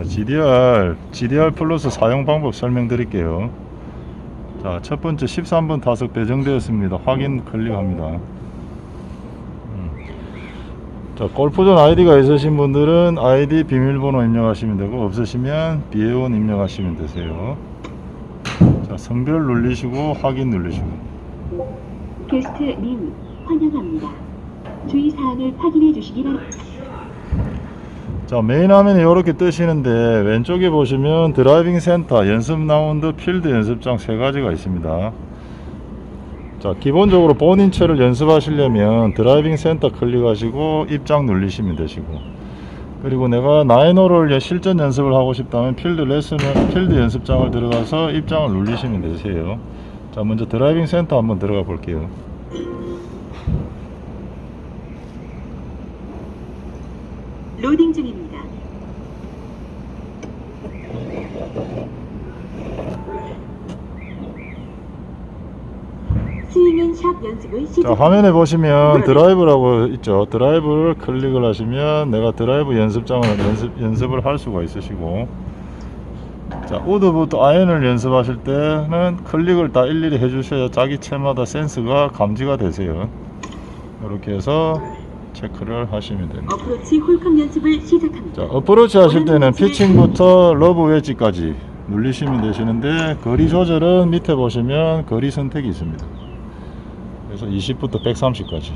자, GDR, GDR 플러스 사용 방법 설명드릴게요. 자, 첫 번째 13번 타석 배정되었습니다. 확인 클릭합니다. 음. 자, 골프존 아이디가 있으신 분들은 아이디 비밀번호 입력하시면 되고 없으시면 비회원 입력하시면 되세요. 자, 성별 누르시고 확인 누르시고 게스트님 환영합니다. 주의사항을 확인해 주시기 바랍니다. 자 메인 화면이 이렇게 뜨시는데 왼쪽에 보시면 드라이빙 센터 연습 라운드 필드 연습장 세 가지가 있습니다. 자 기본적으로 본인 채를 연습하시려면 드라이빙 센터 클릭하시고 입장 누르시면 되시고. 그리고 내가 나인홀을 실전 연습을 하고 싶다면 필드 레슨을 필드 연습장을 들어가서 입장을 누르시면 되세요. 자 먼저 드라이빙 센터 한번 들어가 볼게요 로딩 중입니다. 스윙앤 샵 연습을 자 시작. 화면에 보시면 드라이브라고 있죠 드라이브를 클릭을 하시면 내가 드라이브 연습장을 연습, 연습을 할 수가 있으시고 자 우드부터 아이언을 연습하실 때는 클릭을 다 일일이 해주셔야 자기 채마다 센스가 감지가 되세요 이렇게 해서 체크를 하시면 됩니다. 어프로치 홀컵 연습을 시작합니다. 자 어프로치 하실 때는 피칭부터 러브 웨지까지 눌리시면 되시는데 거리 조절은 밑에 보시면 거리 선택이 있습니다. 그래서 20부터 130까지.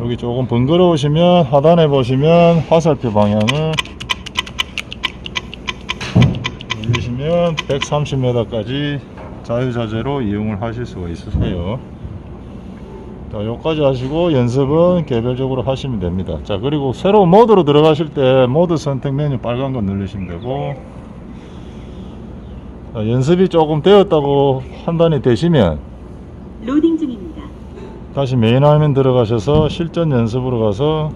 여기 조금 번거로우시면 하단에 보시면 화살표 방향을 눌리시면 130m까지 자유자재로 이용을 하실 수가 있으세요 자, 여기까지 하시고 연습은 개별적으로 하시면 됩니다. 자, 그리고 새로운 모드로 들어가실 때 모드 선택 메뉴 빨간 거 누르시면 되고 자, 연습이 조금 되었다고 판단이 되시면 로딩 중입니다. 다시 메인 화면 들어가셔서 실전 연습으로 가서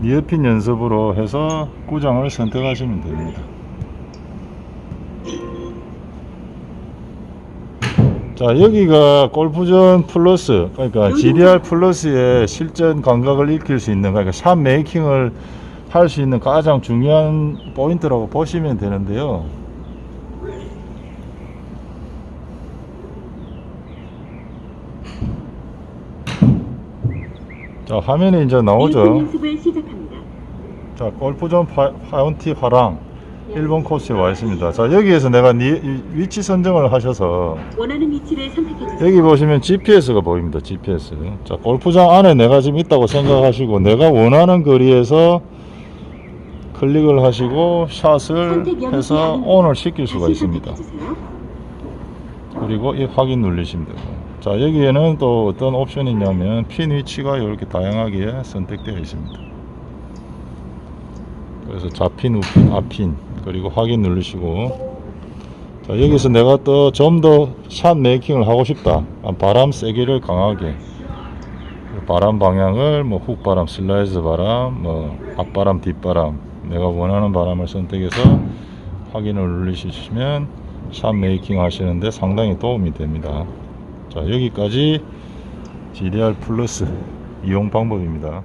니어핀 연습으로 해서 구장을 선택하시면 됩니다. 자 여기가 골프전 플러스 그러니까 GDR 플러스의 실전 감각을 익힐 수 있는 그러니까 샷 메이킹을 할 수 있는 가장 중요한 포인트라고 보시면 되는데요. 자 화면에 이제 나오죠. 자 골프존 파, 파운티 화랑 1번 코스에 와 있습니다. 자 여기에서 내가 니, 이 위치 선정을 하셔서 원하는 위치를 선택해 주세요. 여기 보시면 GPS가 보입니다. GPS. 자, 골프장 안에 내가 지금 있다고 생각하시고 내가 원하는 거리에서 클릭을 하시고 샷을 해서 온을 시킬 수가 있습니다. 그리고 이 확인 누르시면 되고. 자, 여기에는 또 어떤 옵션이 있냐면 핀 위치가 이렇게 다양하게 선택되어 있습니다. 그래서 좌핀, 우핀, 앞핀, 그리고 확인 누르시고 자, 여기서 내가 또 좀 더 샷 메이킹을 하고 싶다. 아, 바람 세기를 강하게. 바람 방향을 뭐 훅바람, 슬라이스 바람, 뭐 앞바람, 뒷바람. 내가 원하는 바람을 선택해서 확인을 누르시면 샷 메이킹 하시는데 상당히 도움이 됩니다. 자, 여기까지 GDR 플러스 이용 방법입니다.